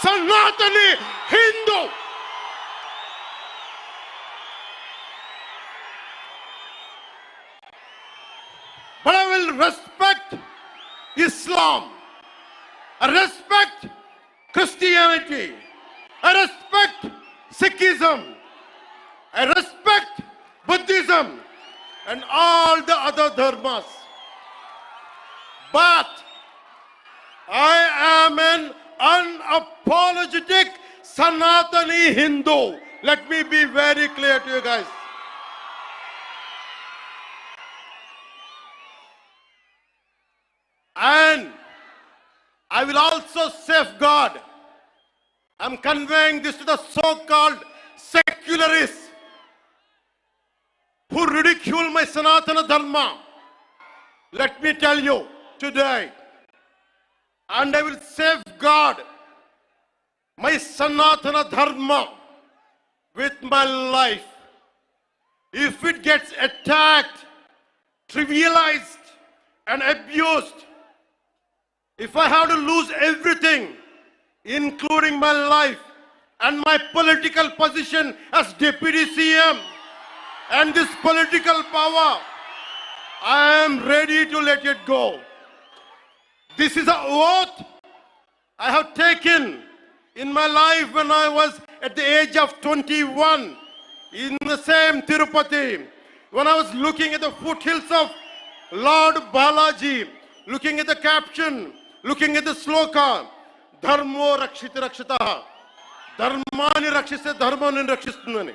Sanatani Hindu. But I will respect Islam. I respect Christianity. I respect Sikhism. I respect Buddhism and all the other dharmas. But I am an unapologetic Sanatani Hindu. Let me be very clear to you guys. And I will also safeguard. I'm conveying this to the so-called secularists who ridicule my Sanatana Dharma. Let me tell you today, and I will safeguard my Sanatana Dharma with my life. If it gets attacked, trivialized, and abused, if I have to lose everything, including my life and my political position as deputy CM and this political power, I am ready to let it go. This is a oath I have taken in my life, when I was at the age of 21, in the same Tirupati, when I was looking at the foothills of Lord Balaji, looking at the caption, looking at the sloka, Dharmo Rakshita Rakshita, Dharmani Rakshita, Dharmani Rakshita.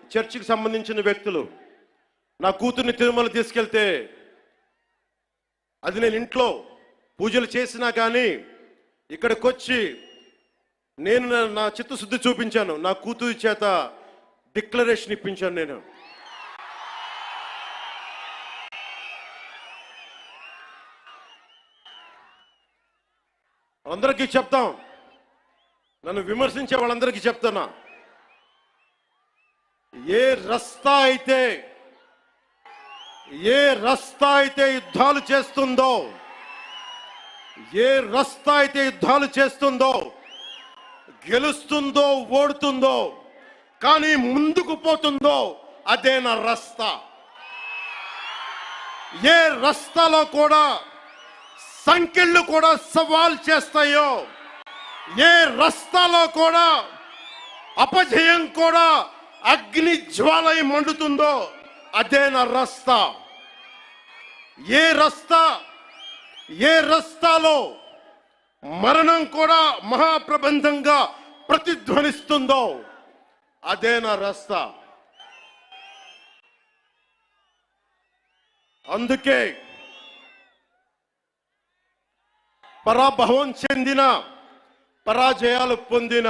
చర్చికి సంబంధించిన వ్యక్తులు నా కూతుర్ని తిరుమల తీసుకెళ్తే అది నేను ఇంట్లో పూజలు చేసినా కానీ ఇక్కడికి వచ్చి నేను నా- చిత్తశుద్ధి చూపించాను. నా కూతురి చేత డిక్లరేషన్ ఇప్పించాను నేను. అందరికీ చెప్తాం. నన్ను విమర్శించే వాళ్ళందరికీ చెప్తానా ఏ రస్తా అయితే ఏ రస్తా అయితే యుద్ధాలు చేస్తుందో ఏ రస్తా అయితే యుద్ధాలు చేస్తుందో గెలుస్తుందో ఓడుతుందో కానీ ముందుకు పోతుందో అదే నా రస్తా. ఏ రస్తాలో కూడా సంఖ్యలు కూడా సవాల్ చేస్తాయో ఏ రస్తాలో కూడా అపజయం కూడా అగ్ని జ్వాలయం మండుతుందో అదే నా రస్తా. ఏ రస్తా ఏ రస్తాలో మరణం కూడా మహాప్రబంధంగా ప్రతిధ్వనిస్తుందో అదే నా రస్తా. అందుకే పరాభవం చెందిన పరాజయాలు పొందిన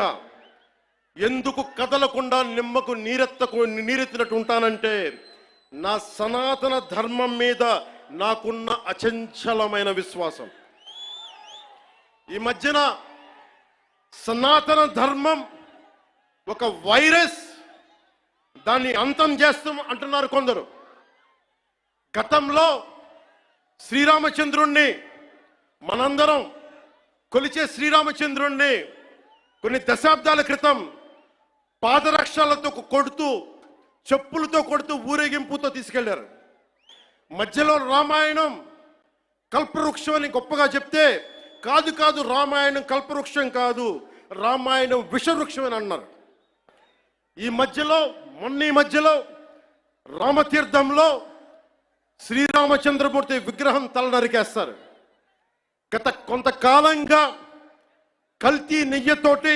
ఎందుకు కదలకుండా నిమ్మకు నీరెత్తకు నీరెత్తినట్టు ఉంటానంటే నా సనాతన ధర్మం మీద నాకున్న అచంచలమైన విశ్వాసం. ఈ మధ్యన సనాతన ధర్మం ఒక వైరస్ దాన్ని అంతం చేస్తాం అంటున్నారు కొందరు. గతంలో శ్రీరామచంద్రుణ్ణి మనందరం కొలిచే శ్రీరామచంద్రుణ్ణి కొన్ని దశాబ్దాల క్రితం పాదరక్షాలతో కొడుతూ చెప్పులతో కొడుతూ ఊరేగింపుతో తీసుకెళ్ళారు. మధ్యలో రామాయణం కల్పవృక్షం అని గొప్పగా చెప్తే కాదు కాదు రామాయణం కల్పవృక్షం కాదు రామాయణం విషవృక్షం అని అన్నారు. ఈ మధ్యలో మొన్న ఈ మధ్యలో రామతీర్థంలో శ్రీరామచంద్రమూర్తి విగ్రహం తల నరికేస్తారు గత కొంతకాలంగా కల్తీ నెయ్యతోటి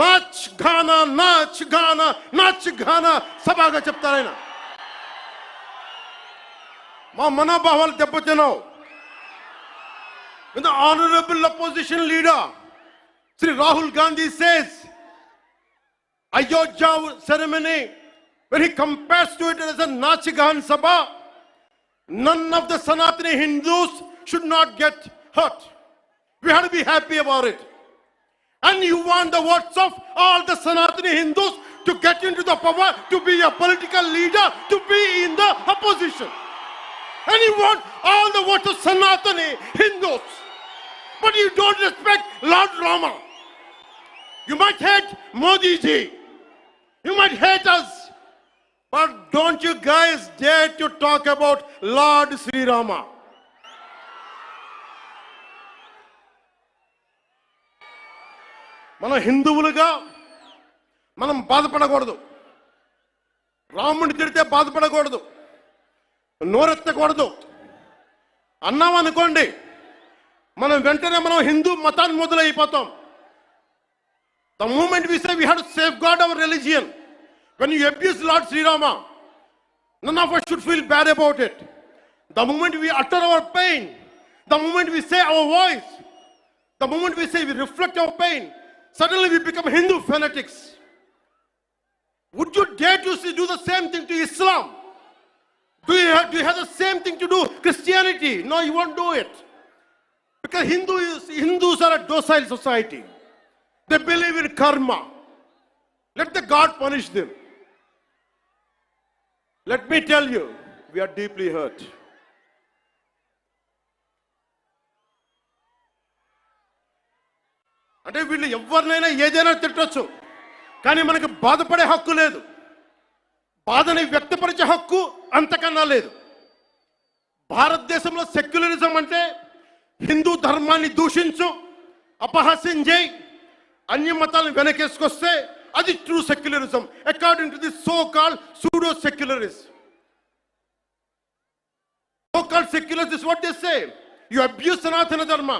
notch Ghana notch Ghana notch Ghana సభగా చెప్తారు ఆయన మా మనోభావాలు దెబ్బతిన్నావు When the honorable opposition leader, Sri Rahul Gandhi says, Ayodhya ceremony, when he compares to it as a Nachigan Sabha, none of the Sanatani Hindus should not get hurt. We have to be happy about it. And you want the votes of all the Sanatani Hindus to get into the power, to be a political leader, to be in the opposition. And you want all the votes of Sanatani Hindus. But you don't respect Lord Rama. You might hate Modi ji. You might hate us. But don't you guys dare to talk about Lord Sri Rama. మనం హిందువులుగా మనం బాధపడకూడదు. రాముడిని తిడితే బాధపడకూడదు. నోరెత్తకూడదు. అన్నాం అనుకోండి మనం వెంటనే మనం హిందూ మతాన్ని మొదలైపోతాం. The moment we say we have safeguard our religion when you abuse lord Sri Rama none of us should feel bad about it the moment we utter our pain the moment we say our voice the moment we say we reflect our pain suddenly we become hindu fanatics. Would you dare to see- do the same thing to islam? Do you, have, do you have the same thing to do christianity? No you won't do it. Because Hindu is, hindus are a docile society. They believe in karma. Let the god punish them. Let me tell you we are deeply hurt అంటే వీళ్ళు ఎవరినైనా ఏదైనా తిట్టొచ్చు. కానీ మనకి బాధపడే హక్కు లేదు. బాధని వ్యక్తపరిచే హక్కు అంతకన్నా లేదు. భారతదేశంలో సెక్యులరిజం అంటే హిందూ ధర్మాన్ని దూషించు అపహాస్యం చేయి అన్య మతాలను వెనకేసుకొస్తే అది true secularism according to the so call pseudo secularist so call secularist what they say you abuse Sanatana Dharma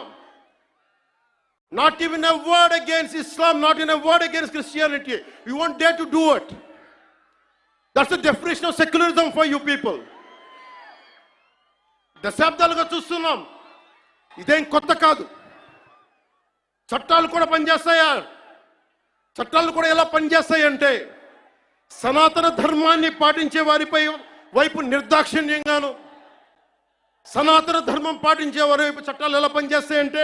not even a word against Islam not in a word against Christianity you want they to do it that's definition of secularism for you people దశాబ్దాలుగా చూస్తున్నాం. ఇదేం కొత్త కాదు. చట్టాలు కూడా పనిచేస్తాయా? చట్టాలు కూడా ఎలా పనిచేస్తాయంటే సనాతన ధర్మాన్ని పాటించే వారిపై వైపు నిర్దాక్షిణ్యంగాను సనాతన ధర్మం పాటించే వారి వైపు చట్టాలు ఎలా పనిచేస్తాయంటే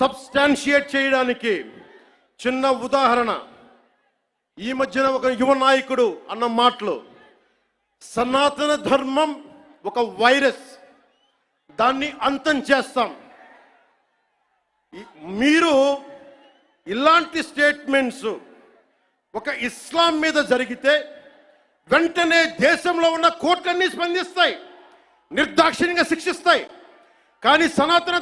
సబ్స్టాన్షియేట్ చేయడానికి చిన్న ఉదాహరణ. ఈ మధ్యన ఒక యువ నాయకుడు అన్న మాటలు. సనాతన ధర్మం ఒక వైరస్. దాన్ని అంతం చేస్తాం. మీరు ఇలాంటి స్టేట్మెంట్స్ ఒక ఇస్లాం మీద జరిగితే వెంటనే దేశంలో ఉన్న కోర్టులన్నీ స్పందిస్తాయి. నిర్దాక్షిణ్యంగా శిక్షిస్తాయి. కానీ సనాతన